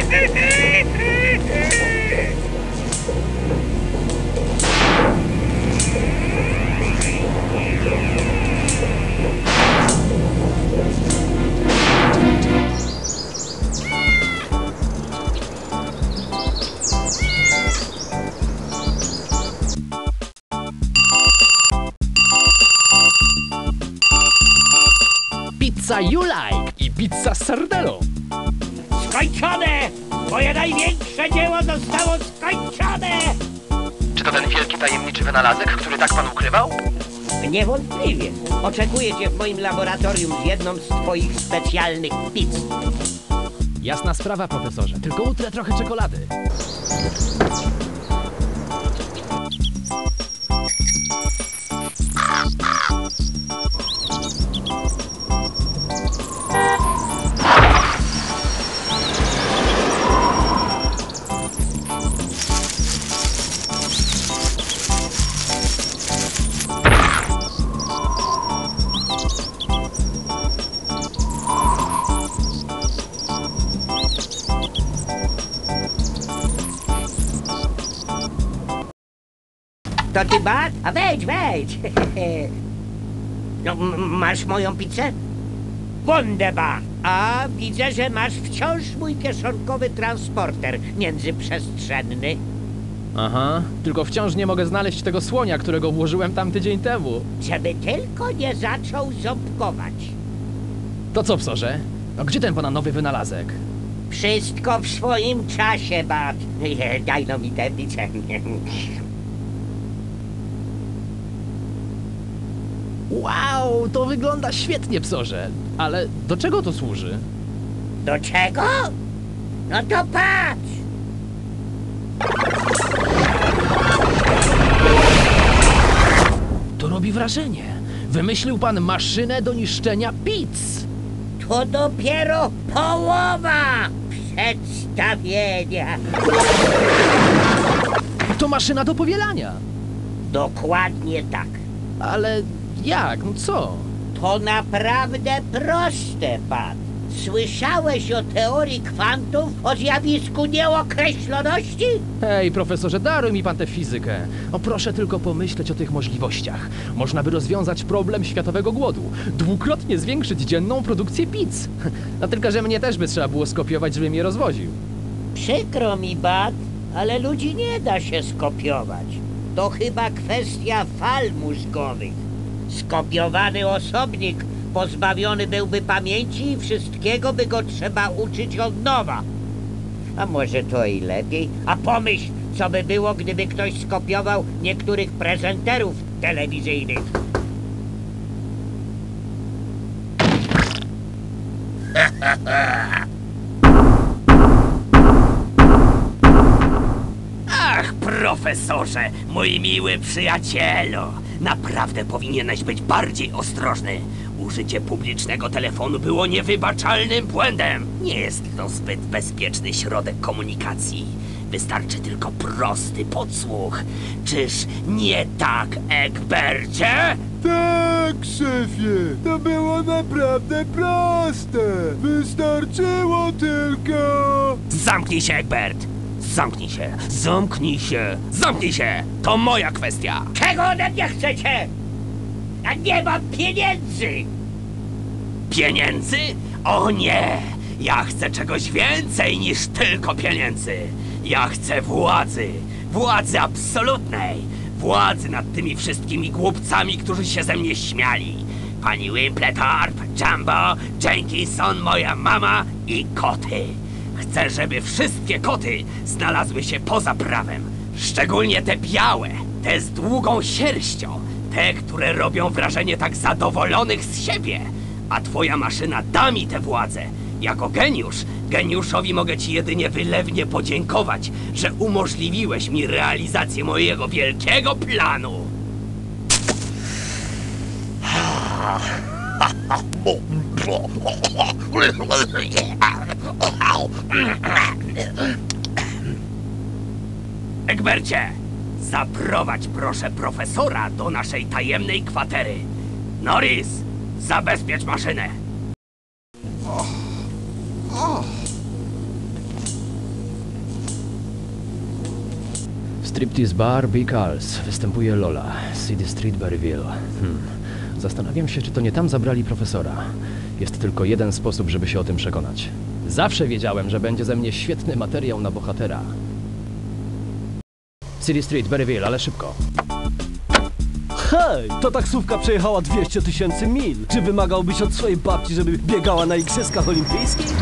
Hehehehe Pizza You Like i pizza z sardelą. Skończone! Moje największe dzieło zostało skończone! Czy to ten wielki tajemniczy wynalazek, który tak pan ukrywał? Niewątpliwie. Oczekuję cię w moim laboratorium z jedną z twoich specjalnych pizz. Jasna sprawa, profesorze. Tylko utrę trochę czekolady. To ty, Bart? A wejdź, wejdź! No, masz moją pizzę? Wunderbar! A widzę, że masz wciąż mój kieszonkowy transporter międzyprzestrzenny. Aha, tylko wciąż nie mogę znaleźć tego słonia, którego włożyłem tam tydzień temu. Żeby tylko nie zaczął ząbkować. To co, psorze? No gdzie ten pana nowy wynalazek? Wszystko w swoim czasie, Bart. Daj no mi tę pizzę. Wow, to wygląda świetnie, psorze. Ale do czego to służy? Do czego? No to patrz! To robi wrażenie. Wymyślił pan maszynę do niszczenia pizz. To dopiero połowa przedstawienia. To maszyna do powielania. Dokładnie tak. Ale jak? No co? To naprawdę proste, pan. Słyszałeś o teorii kwantów, o zjawisku nieokreśloności? Hej, profesorze, daruj mi pan tę fizykę. O, proszę tylko pomyśleć o tych możliwościach. Można by rozwiązać problem światowego głodu. Dwukrotnie zwiększyć dzienną produkcję pizz. No tylko, że mnie też by trzeba było skopiować, żebym je rozwoził. Przykro mi, Bat, ale ludzi nie da się skopiować. To chyba kwestia fal mózgowych. Skopiowany osobnik pozbawiony byłby pamięci i wszystkiego by go trzeba uczyć od nowa. A może to i lepiej? A pomyśl, co by było, gdyby ktoś skopiował niektórych prezenterów telewizyjnych. Ach, profesorze, mój miły przyjacielu! Naprawdę powinieneś być bardziej ostrożny. Użycie publicznego telefonu było niewybaczalnym błędem. Nie jest to zbyt bezpieczny środek komunikacji. Wystarczy tylko prosty podsłuch. Czyż nie tak, Egbercie? Tak, szefie, to było naprawdę proste. Wystarczyło tylko... Zamknij się, Egbert! Zamknij się! Zamknij się! Zamknij się! To moja kwestia! Czego ode mnie chcecie? Ja nie mam pieniędzy! Pieniędzy? O nie! Ja chcę czegoś więcej niż tylko pieniędzy. Ja chcę władzy. Władzy absolutnej. Władzy nad tymi wszystkimi głupcami, którzy się ze mnie śmiali. Pani Wimpletarp, Jumbo, Jenkinson, moja mama i koty. Chcę, żeby wszystkie koty znalazły się poza prawem. Szczególnie te białe, te z długą sierścią, te, które robią wrażenie tak zadowolonych z siebie. A twoja maszyna da mi tę władzę. Jako geniusz, geniuszowi mogę ci jedynie wylewnie podziękować, że umożliwiłeś mi realizację mojego wielkiego planu. Egbercie, zaprowadź proszę profesora do naszej tajemnej kwatery. Norris, zabezpiecz maszynę. W Striptease Bar Big Al's występuje Lola, City Street Berryville. Hmm. Zastanawiam się, czy to nie tam zabrali profesora. Jest tylko jeden sposób, żeby się o tym przekonać. Zawsze wiedziałem, że będzie ze mnie świetny materiał na bohatera. City Street Berryville, ale szybko. Hej, to taksówka przejechała 200 tysięcy mil. Czy wymagałbyś od swojej babci, żeby biegała na Igrzyskach Olimpijskich?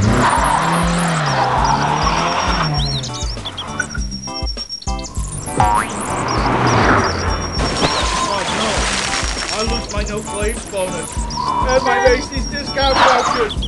no flames bonus. And my Macy's discount vouchers.